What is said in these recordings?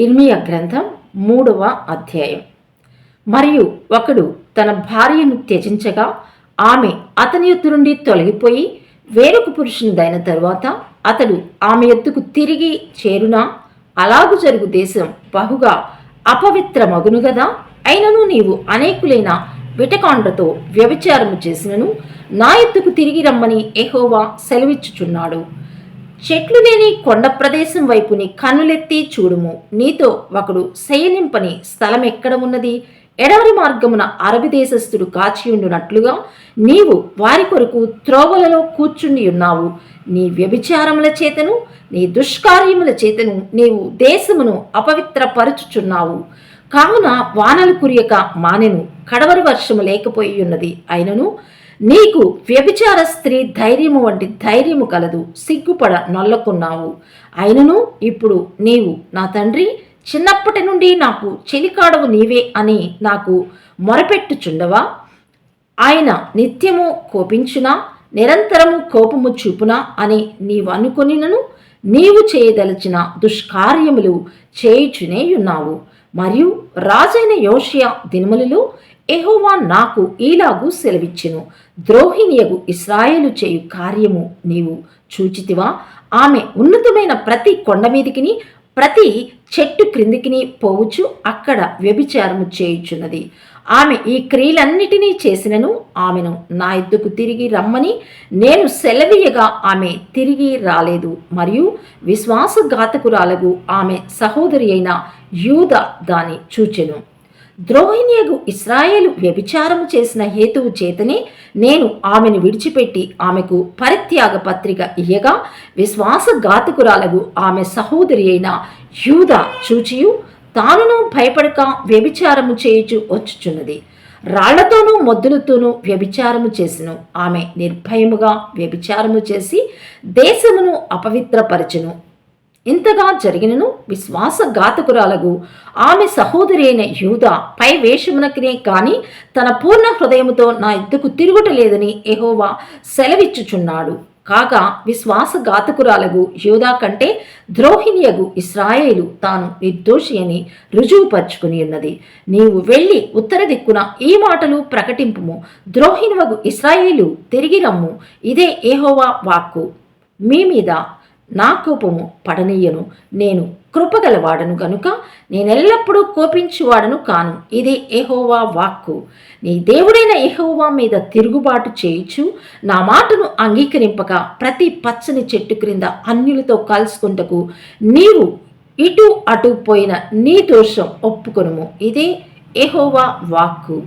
ఇర్మియా గ్రంథం మూడవ అధ్యాయం. మరియు ఒకడు తన భార్యను త్యజించగా ఆమె అతని ఎత్తు నుండి తొలగిపోయి వేరొక పురుషునిదైన తరువాత అతడు ఆమె ఎత్తుకు తిరిగి చేరునా? అలాగు జరుగు దేశం బహుగా అపవిత్ర మగును గదా? అయినను నీవు అనేకులైన విటకాండ్రతో వ్యభిచారము చేసినను నా ఎత్తుకు తిరిగి రమ్మని ఎహోవా సెలవిచ్చుచున్నాడు. చెట్లు లేని కొండ ప్రదేశం వైపుని కన్నులెత్తి చూడుము. నీతో ఒకడు శయనింపని స్థలం ఎక్కడ ఉన్నది? ఎడవరి మార్గమున అరబి దేశస్థుడు కాచియుండునట్లుగా నీవు వారి కొరకు త్రోవలలో కూర్చుండి ఉన్నావు. నీ వ్యభిచారముల చేతను నీ దుష్కార్యముల చేతను నీవు దేశమును అపవిత్రపరచుచున్నావు. కావున వానలు కురియక మానెను. కడవరి వర్షము లేకపోయి ఉన్నది. అయినను నీకు వ్యభిచార స్త్రీ ధైర్యము వంటి ధైర్యము కలదు సిగ్గుపడ నొల్లకున్నావు. అయినను ఇప్పుడు నీవు నా తండ్రి చిన్నప్పటి నుండి నాకు చెలికాడవు నీవే అని నాకు మొరపెట్టుచుండవా? ఆయన నిత్యము కోపించునా నిరంతరము కోపము చూపునా అని నీవు అనుకొనినను నీవు చేయదలచిన దుష్కార్యములు చేయుచునే ఉన్నావు. మరియు రాజైన యోషియా దినములలో ఎహోవా నాకు ఈలాగు సెలవిచ్చెను. ద్రోహిణియగు ఇస్రాయేలు చేయు కార్యము నీవు చూచితివా? ఆమె ఉన్నతమైన ప్రతి కొండ మీదికిని ప్రతి చెట్టు క్రిందికిని పోవచ్చు అక్కడ వ్యభిచారము చేయుచున్నది. ఆమె ఈ క్రియలన్నిటినీ చేసినను ఆమెను నా ఎద్దుకు తిరిగి రమ్మని నేను సెలవీయగా ఆమె తిరిగి రాలేదు. మరియు విశ్వాసఘాతకురాలకు ఆమె సహోదరి అయిన యూద దాని చూచెను. ద్రోహిణియగు ఇస్రాయేలు వ్యభిచారము చేసిన హేతువు చేతనే నేను ఆమెను విడిచిపెట్టి ఆమెకు పరిత్యాగ పత్రిక ఇయ్యగా విశ్వాసఘాతకురాలకు ఆమె సహోదరి అయిన యూద చూచియు తానును భయపడక వ్యభిచారము చేయుచు వచ్చుచున్నది. రాళ్ళతోనూ మొద్దులతోనూ వ్యభిచారము చేసెను. ఆమె నిర్భయముగా వ్యభిచారము చేసి దేశమును అపవిత్రపరచును. ఇంతగా జరిగినను విశ్వాసఘాతకురాలకు ఆమె సహోదరి అయిన యూద పై వేషమునకినే కాని తన పూర్ణ హృదయముతో నా ఇద్దకు తిరుగుట లేదని ఎహోవా సెలవిచ్చుచున్నాడు. కాగా విశ్వాసఘాతకురాలకు యూదా కంటే ద్రోహిణియగు ఇస్రాయేలు తాను నిర్దోషి అని రుజువుపరుచుకుని ఉన్నది. నీవు వెళ్ళి ఉత్తర దిక్కున ఈ మాటలు ప్రకటింపుము. ద్రోహిణివగు ఇస్రాయేలు తిరిగి రమ్ము. ఇదే ఏహోవా వాక్కు. మీ మీద నా కోపము పడనీయను. నేను కృపగలవాడను గనుక నేనెల్లప్పుడూ కోపించువాడను కాను. ఇది ఎహోవా వాక్కు. నీ దేవుడైన ఎహోవా మీద తిరుగుబాటు చేయుచు నా మాటను అంగీకరింపక ప్రతి పచ్చని చెట్టు క్రింద అన్యులతో కలుసుకుంటకు నీవు ఇటు అటు పోయిన నీ దోషం ఒప్పుకొనుము. ఇదే ఎహోవా వాక్కు.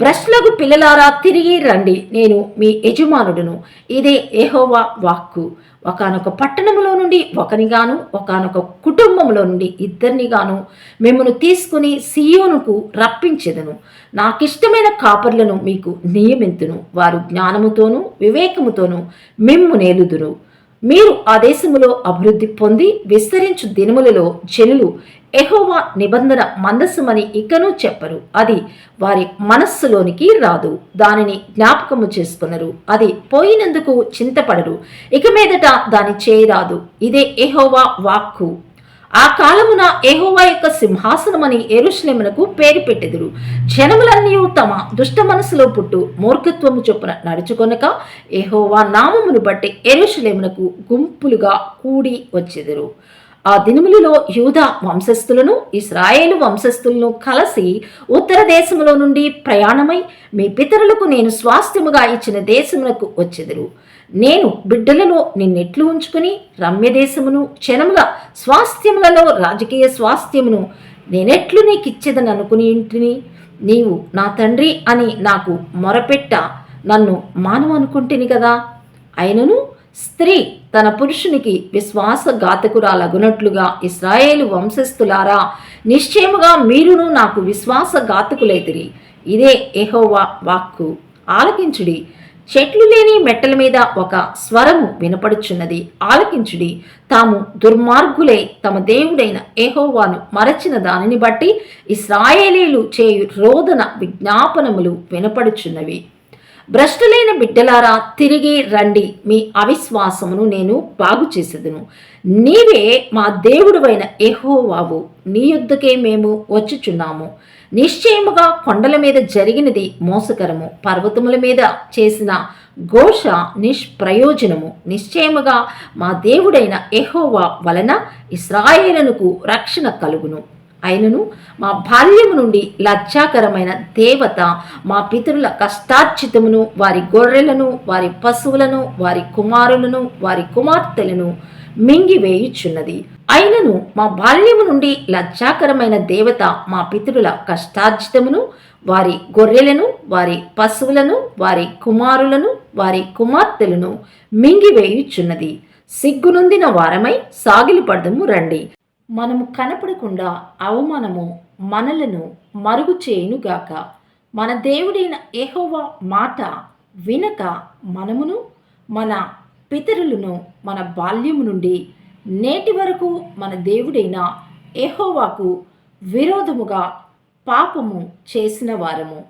భ్రష్లకు పిల్లలారా తిరిగి రండి. నేను మీ యజమానుడును. ఇదే ఎహోవా వాక్కు. ఒకనొక పట్టణంలో నుండి ఒకనిగాను ఒకనొక కుటుంబంలో నుండి ఇద్దరినిగాను మిమ్మను తీసుకుని సియోనుకు రప్పించెదను. నాకిష్టమైన కాపర్లను మీకు నియమింతును. వారు జ్ఞానముతోనూ వివేకముతోనూ మిమ్ము నేలుదురు మీరు ఆ దేశములో అభివృద్ధి పొంది విస్తరించు దినములలో జనులు ఎహోవా నిబంధన మందస్సుమని ఇకను చెప్పరు. అది వారి మనస్సులోనికి రాదు. దానిని జ్ఞాపకము చేసుకున్నారు అది పోయినందుకు చింతపడరు. ఇక మీదట దాని చేయరాదు ఇదే ఎహోవా వాక్కు. ఆ కాలమున ఎహోవా యొక్క సింహాసనమని ఎరుశ్లేమునకు పేరు పెట్టెదురు. జనములన్నీ తమ దుష్ట మనసులో పుట్టు మూర్ఖత్వము చొప్పున నడుచుకొనక ఎహోవా నామమును బట్టి ఎరుశ్లేమునకు గుంపులుగా కూడి వచ్చెదురు. ఆ దినములలో యూదా వంశస్థులను ఇస్రాయేలు వంశస్థులను కలిసి ఉత్తర దేశములో నుండి ప్రయాణమై మీ పితరులకు నేను స్వాస్థ్యముగా ఇచ్చిన దేశమునకు వచ్చెదరు. నేను బిడ్డలలో నిన్నెట్లు ఉంచుకుని రమ్యదేశమును క్షణముల స్వాస్థ్యములలో రాజకీయ స్వాస్థ్యమును నేనెట్లు నీకు ఇచ్చేదని అనుకుని ఇంటిని. నీవు నా తండ్రి అని నాకు మొరపెట్ట నన్ను మానవ అనుకుంటేని కదా అయినను స్త్రీ తన పురుషునికి విశ్వాసఘాతకురాలగునట్లుగా ఇస్రాయేలు వంశస్థులారా నిశ్చయముగా మీరును నాకు విశ్వాసఘాతకులైతిరి. ఇదే ఎహోవా వాక్కు. ఆలకించుడి. చెట్లు లేని మెట్టల మీద ఒక స్వరము వినపడుచున్నది. ఆలకించుడి. తాము దుర్మార్గులై తమ దేవుడైన ఏహోవాను మరచిన దానిని బట్టి ఇస్రాయేలీలు చేయు రోదన విజ్ఞాపనములు వినపడుచున్నవి. భ్రష్టులైన బిడ్డలారా తిరిగి రండి. మీ అవిశ్వాసమును నేను బాగు చేసేదను. నీవే మా దేవుడువైన ఎహోవావు నీ యుద్ధకే మేము వచ్చుచున్నాము. నిశ్చయముగా కొండల మీద జరిగినది మోసకరము. పర్వతముల మీద చేసిన ఘోష నిష్ప్రయోజనము. నిశ్చయముగా మా దేవుడైన ఎహోవా వలన ఇస్రాయేలునకు రక్షణ కలుగును. అయినను మా బాల్యము నుండి లజ్జాకరమైన దేవత మా పితరుల కష్టార్జితమును వారి గొర్రెలను వారి పశువులను వారి కుమారులను వారి కుమార్తెలను మింగివేయుచున్నది అయినను మా బాల్యము నుండి లజ్జాకరమైన దేవత మా పితరుల కష్టార్జితమును వారి గొర్రెలను వారి పశువులను వారి కుమారులను వారి కుమార్తెలను మింగివేయుచున్నది సిగ్గునుందిన వారమై సాగిలిపడదము రండి. మనము కనపడకుండా అవమానము మనలను మరుగు చేయునుగాక. మన దేవుడైన ఏహోవా మాట వినక మనమును మన పితరులను మన బాల్యము నుండి నేటి వరకు మన దేవుడైన ఏహోవాకు విరోధముగా పాపము చేసిన వారము.